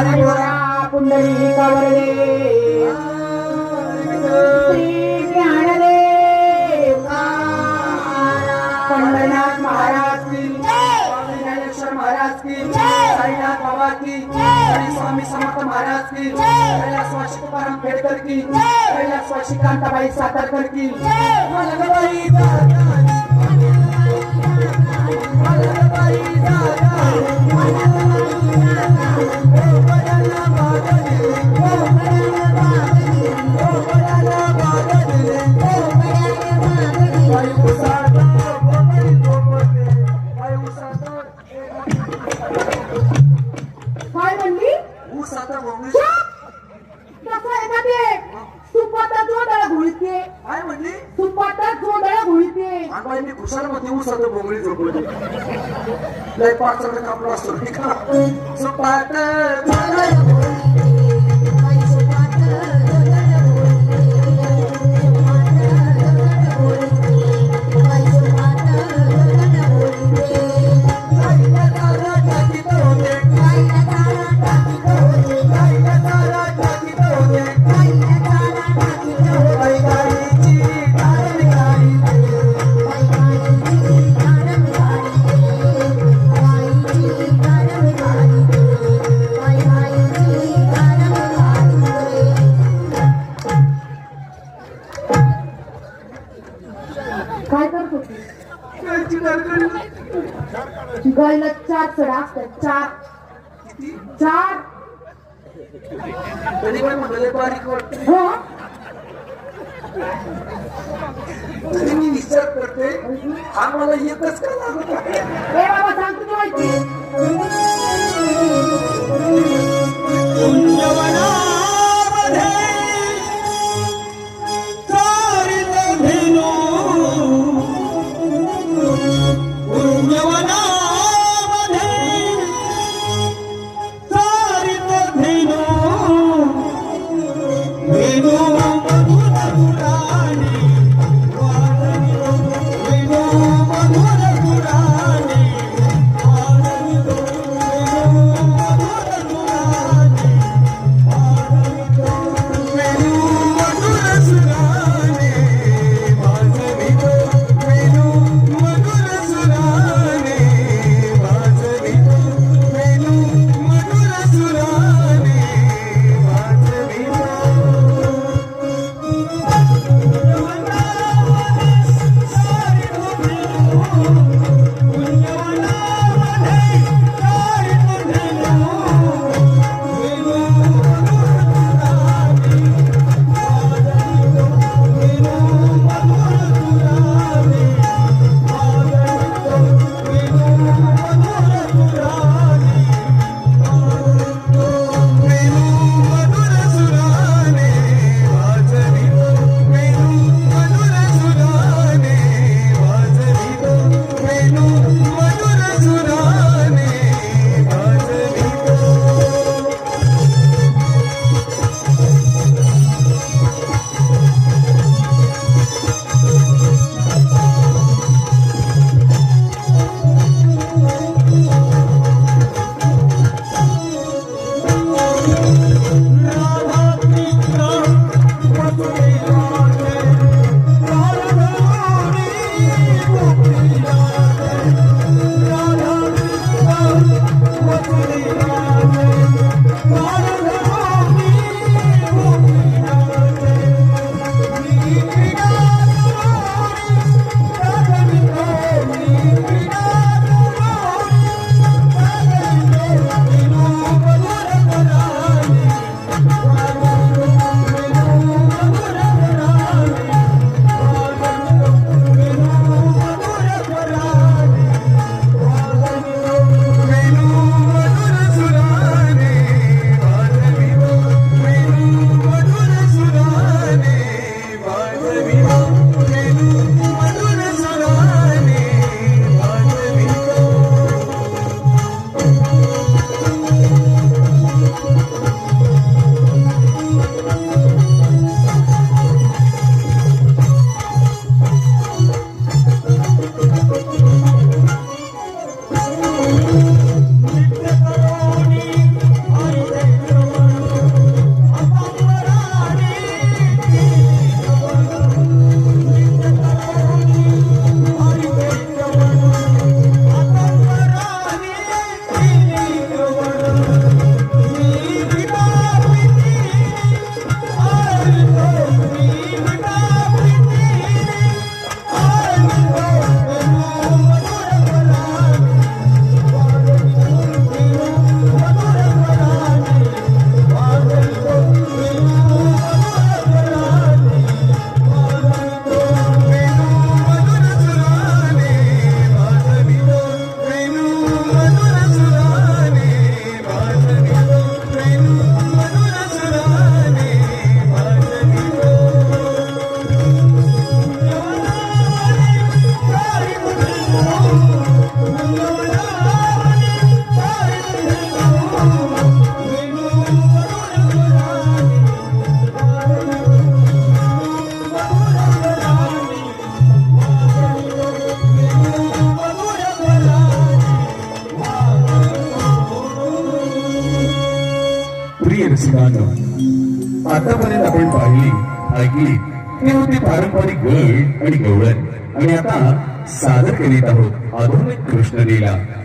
गौरवे श्री ज्ञानदेव पंढरनाथ महाराज की. स्वामी ज्ञानेश्वर महाराज की. साईनाथ बाबा की. आणि स्वामी समर्थ महाराज की. कैलासवासी तुकाराम खेडकर की. कैलासवासी कांताबाई सातारकर की. खुशाल मध्ये ऊस आता बोंगळी झोपली लय पाच कापलं असतो. नाही का चार चढा असतात चार. चार. तरी पण म्हणाले बारीक वाटते हो. तरी मी विचार करते हा मला एकच का लागत रसिकांनो आतापर्यंत आपण पाहिली ऐकली. ती होती पारंपरिक गळ आणि गवळण. आणि आता सादर करीत आहोत आधुनिक कृष्णलीला.